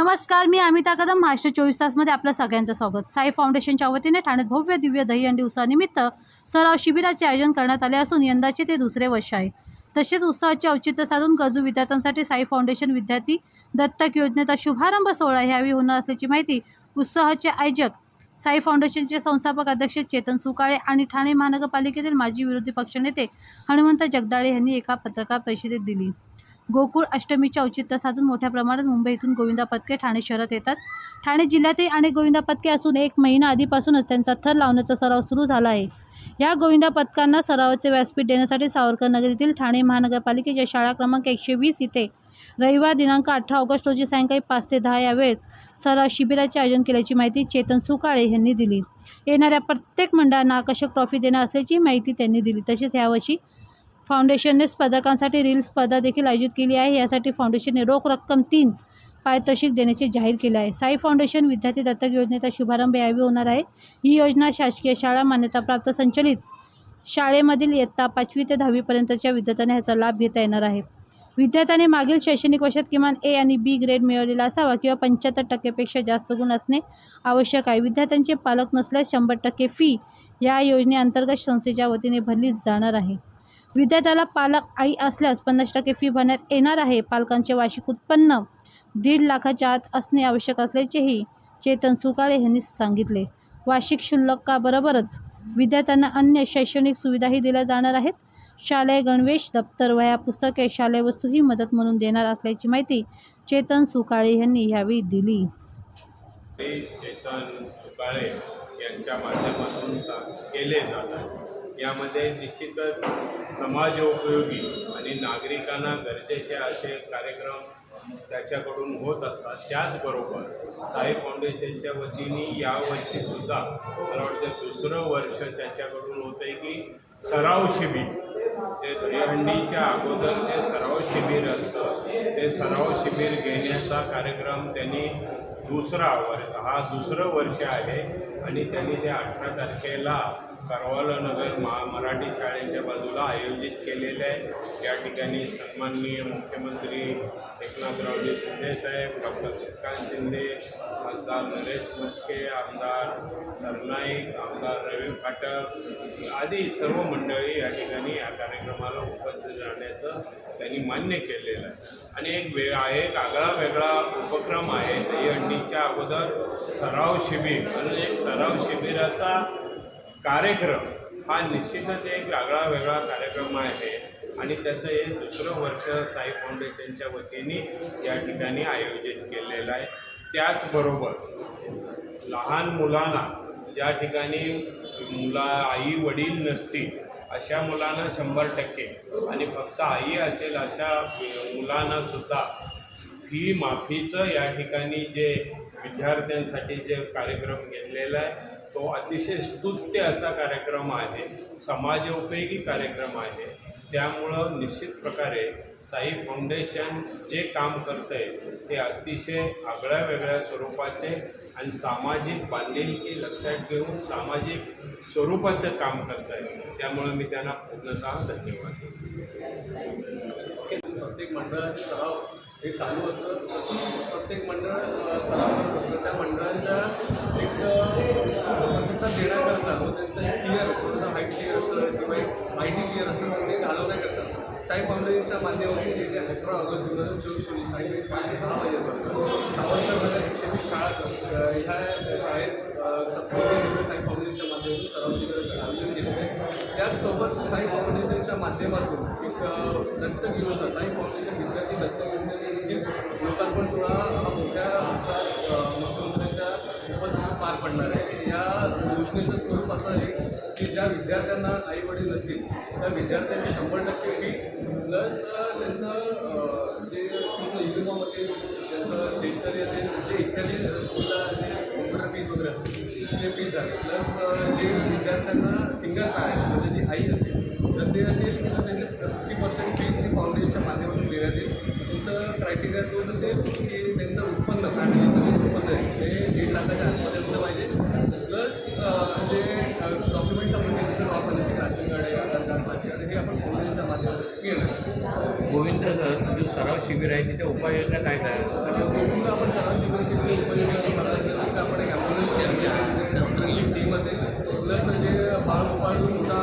नमस्कार मी अमिता कदम महाराष्ट्र चोवीस तासमध्ये आपलं सगळ्यांचं स्वागत. साई फाउंडेशनच्या वतीने ठाण्यात भव्य दिव्य दहीहंडी उत्सवानिमित्त सराव शिबिराचे आयोजन करण्यात आले असून यंदाचे ते दुसरे वर्ष आहे. तसेच उत्सवाचे औचित्य साधून गरजू विद्यार्थ्यांसाठी साई फाउंडेशन विद्यार्थी दत्तक योजनेचा शुभारंभ सोहळा ह्यावेळी होणार असल्याची माहिती उत्सवाचे आयोजक साई फाउंडेशनचे संस्थापक अध्यक्ष चेतन सुकाळे आणि ठाणे महानगरपालिकेतील माजी विरोधी पक्षनेते हनुमंत जगदाळे यांनी एका पत्रकार परिषदेत दिली. गोकुळ अष्टमीचे औचित्य साधून मोठ्या प्रमाणात मुंबईतून गोविंदा पत्के ठाणे शहरात येतात. ठाणे जिल्ह्यातही अनेक गोविंदा पत्के असून एक महिना आधीपासूनच त्यांचा थर लावण्याचा सराव सुरू झाला आहे. या गोविंदा पथकांना सरावाचे व्यासपीठ देण्यासाठी सावरकर नगर येथील ठाणे महानगरपालिकेच्या शाळा क्रमांक एकशे वीस इथे रविवार दिनांक अठरा ऑगस्ट रोजी सायंकाळी पाच ते दहा या वेळेत सराव शिबिराचे आयोजन केल्याची माहिती चेतन सुकाळे यांनी दिली. येणाऱ्या प्रत्येक मंडळांना आकर्षक ट्रॉफी देणार असल्याची माहिती त्यांनी दिली. तसेच यावर्षी फाउंडेशनने स्पर्धकांसाठी रील स्पर्धा देखील आयोजित केली आहे. यासाठी फाउंडेशनने रोख रक्कम तीन पारितोषिक देण्याचे जाहीर केले आहे. साई फाउंडेशन विद्यार्थी दत्तक योजनेचा शुभारंभ यावेळी होणार आहे. ही योजना शासकीय शाळा मान्यताप्राप्त संचलित शाळेमधील इयत्ता पाचवी ते दहावीपर्यंतच्या विद्यार्थ्यांना ह्याचा लाभ घेता येणार आहे. विद्यार्थ्याने मागील शैक्षणिक वर्षात किमान ए आणि बी ग्रेड मिळवलेला असावा किंवा पंच्याहत्तर टक्केपेक्षा जास्त गुण असणे आवश्यक आहे. विद्यार्थ्यांचे पालक नसल्यास शंभर टक्के फी या योजनेअंतर्गत संस्थेच्या वतीने भरली जाणार आहे. विद्यार्थ्याला पालक आई असल्यास पन्नास टक्के फी भरण्यात येणार आहे. पालकांचे वार्षिक उत्पन्न दीड लाखाच्या आत असणे आवश्यक असल्याचेही चेतन सुकाळे यांनी सांगितले. वार्षिक शुल्काबरोबरच विद्यार्थ्यांना अन्य शैक्षणिक सुविधाही दिल्या जाणार आहेत. शालेय गणवेश दप्तर वह्या पुस्तके शालेय वस्तू ही मदत म्हणून देणार असल्याची माहिती चेतन सुकाळे यांनी यावेळी दिली. चेतन सुकाळे यांच्या माध्यमातून केले जात आहे. यामध्ये निश्चितच समाज उपयोगी आणि नागरिकांना गरजेचे असे कार्यक्रम त्याच्याकडून होत असतात. त्याचबरोबर साई फाउंडेशनच्या वतीने यावर्षीसुद्धा मला वाटतं दुसरं वर्ष त्याच्याकडून होतं आहे की सराव शिबिर. ते दहीहंडीच्या अगोदर जे सराव शिबिर असतं ते सराव शिबिर घेण्याचा कार्यक्रम त्यांनी दुसरा वर्ष हा दुसरं वर्ष आहे. आणि त्यांनी ते अठरा तारखेला करवालनगर महा मराठी शाळेच्या बाजूला आयोजित केलेले आहे. या ठिकाणी सन्माननीय मुख्यमंत्री एकनाथरावजी शिंदेसाहेब डॉक्टर श्रीकांत शिंदे खासदार नरेश म्हस्के आमदार सरनाईक आमदार रवी फाटक आदी सर्व मंडळी या ठिकाणी या कार्यक्रमाला उपस्थित राहण्याचं त्यांनी मान्य केलेलं आहे. आणि एक वे एक आगळा वेगळा उपक्रम आहे दहीहंडीच्या अगोदर सराव शिबिर आणि एक सराव शिबिराचा कार्यक्रम. हा निश्चितच एक वेगळा वेगळा कार्यक्रम आहे. आणि त्याचं हे दुसरं वर्ष साई फाउंडेशनच्या वतीने या ठिकाणी आयोजित केलेलं आहे. त्याचबरोबर लहान मुलांना ज्या ठिकाणी मुला आई वडील नसतील अशा मुलांना शंभर टक्के. आणि फक्त आई असेल अशा मुलांना सुद्धा फी माफीचं या ठिकाणी जे विद्यार्थ्यांसाठी जे कार्यक्रम घेतलेला आहे तो अतिशय स्तुत्य असा कार्यक्रम आहे समाजोपयोगी कार्यक्रम आहे. त्यामुळं निश्चित प्रकारे साई फाउंडेशन जे काम करतं आहे ते अतिशय आगळ्या वेगळ्या स्वरूपाचे आणि सामाजिक बांधिलकी लक्षात घेऊन सामाजिक स्वरूपाचं काम करत आहे त्यामुळं मी त्यांना पूर्णतः धन्यवाद प्रत्येक मंडळाचे सराव हे चालू असतं. प्रत्येक मंडळ अ, सराव असतं. त्या मंडळांच्या एक प्रतिसाद देण्याकरता व त्यांचं एक क्लिअर थोडंसं हाईट क्लिअर असतं किंवा एक माहिती क्लिअर असतं ते घालवण्याकरता साई फाउंडेशनच्या माध्यमातून येते अठरा ऑगस्ट दोन हजार चोवीस रोजी सायंकाळी पाच ते सहा वाजेपासून सावरकर म्हणजे एकशे वीस शाळा ह्या शाळेत अ, सत्तावीस साई फाउंडेशनच्या माध्यमातून सराव शिबिराचं आयोजन त्याचसोबत साई फाउंडेशनच्या माध्यमातून एक अ, घेऊन साई फाउंडेशन विद्यार्थी दत्तक योजनेचे देखील लोकार्पण सोहळा हा मोठ्या मुख्यमंत्र्यांच्या उपस्थितीत पार पडणार आहे. या योजनेचं स्वरूप असं आहे की ज्या विद्यार्थ्यांना आई वडील नसतील त्या विद्यार्थ्यांची शंभर टक्के फी प्लस त्यांचं जे स्कूलचं युनिफॉर्म असेल त्यांचं स्टेशनरी असेल जे इत्यादी स्कूलला जे कॉम्प्युटर फीज वगैरे असतील ते फीज झाले. प्लस जे विद्यार्थ्यांना सिंगल पॅरेंट म्हणजे आई असेल तर ते असेल तर त्यांचे फिफ्टी पर्सेंट फीज ही फाउंडेशनच्या माध्यमातून देण्यात येईल त्यांचं क्रायटेरिया तोच असेल की त्यांचं उत्पन्न फॅमिलीचं जे उत्पन्न आहे ते दीड लाखाच्या आतमध्ये असलं पाहिजे. प्लस जे डॉक्युमेंट्स आपण घेतले तर आपण जसे राशन कार्ड आहे आधार कार्ड पाचशे कार्ड हे आपण फाउंडेशनच्या माध्यमातून घेणार गोविंद जो सराव शिबिर आहे तिथे उपाययोजना काय काय गोकुळला आपण सराव शिबिराची तिथं आपण एक ॲम्ब्युलन्स डॉक्टरची टीम असेल. प्लस जे बाळगोपाळ जो छोटा